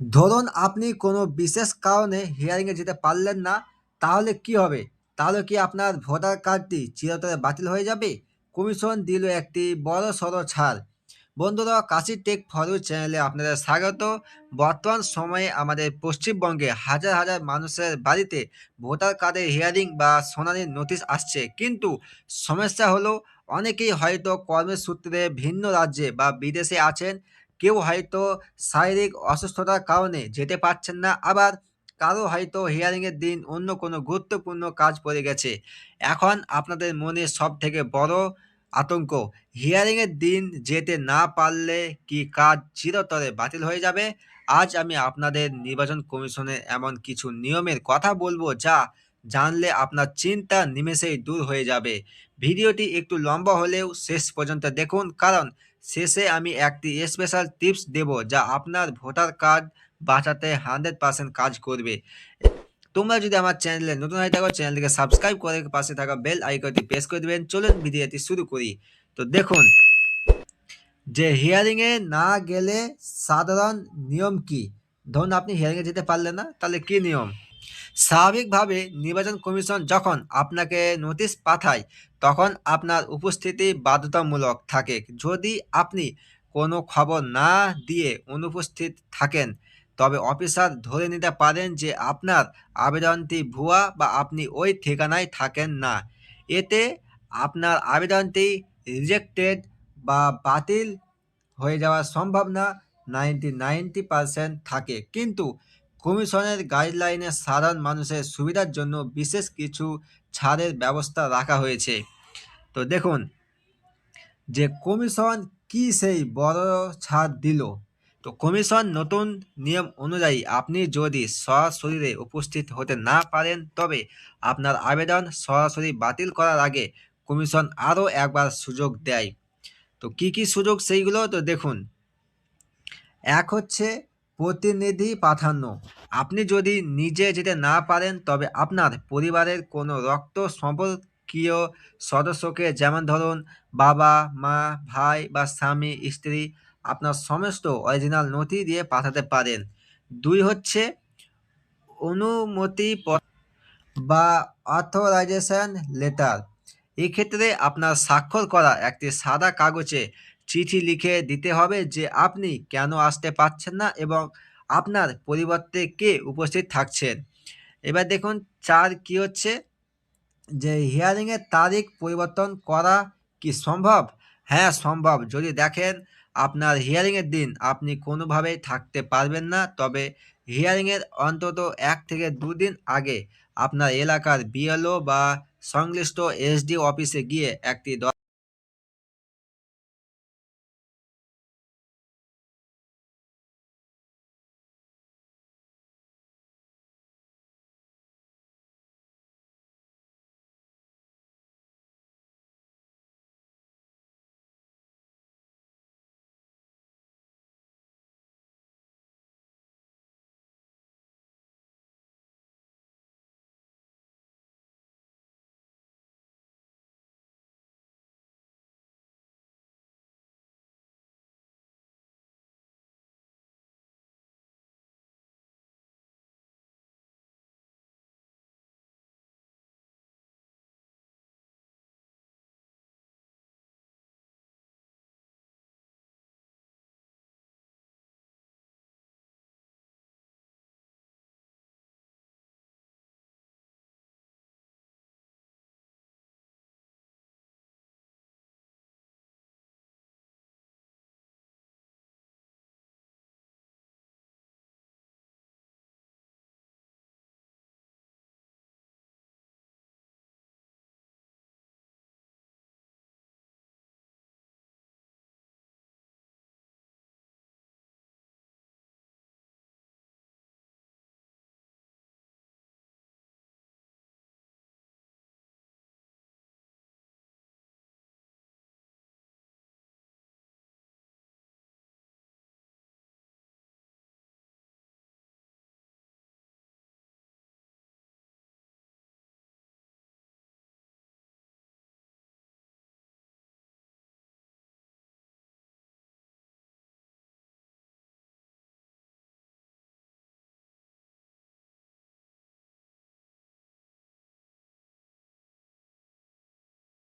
ধরুন আপনি কোনো বিশেষ কারণে হিয়ারিংয়ে যেতে পারলেন না, তাহলে কি হবে? তাহলে কি আপনার ভোটার কার্ডটি চিরতরে বাতিল হয়ে যাবে? কমিশন দিল একটি বড় সড়ো ছাড়। বন্ধুরা, কাশি টেক ফরওয়ার্ড চ্যানেলে আপনাদের স্বাগত। বর্তমান সময়ে আমাদের পশ্চিমবঙ্গে হাজার হাজার মানুষের বাড়িতে ভোটার কার্ডের হিয়ারিং বা শুনানির নোটিশ আসছে। কিন্তু সমস্যা হলো, অনেকেই হয়তো কর্মের সূত্রে ভিন্ন রাজ্যে বা বিদেশে আছেন। কেউ হয়তো শারীরিক অসুস্থতার কারণে যেতে পারছেন না, আবার কারও হয়তো হিয়ারিংয়ের দিন অন্য কোনো গুরুত্বপূর্ণ কাজ পড়ে গেছে। এখন আপনাদের মনে সব থেকে বড় আতঙ্ক হিয়ারিংয়ের দিন যেতে না পারলে কি কাজ চিরতরে বাতিল হয়ে যাবে? আজ আমি আপনাদের নির্বাচন কমিশনের এমন কিছু নিয়মের কথা বলব যা জানলে আপনার চিন্তা নিমেষেই দূর হয়ে যাবে। ভিডিওটি একটু লম্বা হলেও শেষ পর্যন্ত দেখুন, কারণ শেষে আমি একটি স্পেশাল টিপস দেব যা আপনার ভোটার কার্ড বাঁচাতে হান্ড্রেড পার্সেন্ট কাজ করবে। তোমরা যদি আমার চ্যানেলে নতুন হয়ে থাকো চ্যানেলটিকে সাবস্ক্রাইব করে পাশে থাকা বেল আইকনটি প্রেস করে দেবেন। চলুন ভিডিওটি শুরু করি। তো দেখুন, যে হিয়ারিংয়ে না গেলে সাধারণ নিয়ম কি? ধরুন আপনি হিয়ারিংয়ে যেতে পারলেন না, তাহলে কি নিয়ম? স্বাভাবিকভাবে নির্বাচন কমিশন যখন আপনাকে নোটিশ পাঠায়, তখন আপনার উপস্থিতি বাধ্যতামূলক থাকে। যদি আপনি কোনো খবর না দিয়ে অনুপস্থিত থাকেন, তবে অফিসার ধরে নিতে পারেন যে আপনার আবেদনটি ভুয়া বা আপনি ওই ঠিকানায় থাকেন না। এতে আপনার আবেদনটি রিজেক্টেড বা বাতিল হয়ে যাওয়ার সম্ভাবনা নাইনটি নাইনটি পারসেন্ট থাকে। কিন্তু কমিশনের গাইডলাইনে সাধারণ মানুষের সুবিধার জন্য বিশেষ কিছু ছাড়ের ব্যবস্থা রাখা হয়েছে। তো দেখুন, যে কমিশন কি সেই বড় ছাড় দিল? তো কমিশন নতুন নিয়ম অনুযায়ী আপনি যদি সরাসরি উপস্থিত হতে না পারেন, তবে আপনার আবেদন সরাসরি বাতিল করার আগে কমিশন আরও একবার সুযোগ দেয়। তো কি কি সুযোগ সেইগুলো? তো দেখুন, এক হচ্ছে প্রতিনিধি পাঠানো আপনি যদি নিজে যেতে না পারেন, তবে আপনার পরিবারের কোনো রক্ত সম্পর্কীয় সদস্যকে যেমন ধরুন বাবা, মা, ভাই বা স্বামী, স্ত্রী, আপনার সমস্ত অরিজিনাল নথি দিয়ে পাঠাতে পারেন। দুই হচ্ছে অনুমতি বা অথরাইজেশন লেটার এক্ষেত্রে আপনার স্বাক্ষর করা একটি সাদা কাগজে চিঠি লিখে দিতে হবে যে আপনি কেন আসতে পারছেন না এবং আপনার পরিবর্তে কে উপস্থিত থাকছেন। এবার দেখুন চার কি হচ্ছে? যে হিয়ারিংয়ের তারিখ পরিবর্তন করা কি সম্ভব? হ্যাঁ সম্ভব। যদি দেখেন আপনার হিয়ারিংয়ের দিন আপনি কোনোভাবেই থাকতে পারবেন না, তবে হিয়ারিংয়ের অন্তত এক থেকে দুদিন আগে আপনার এলাকার বিএলও বা সংশ্লিষ্ট এসডি অফিসে গিয়ে একটি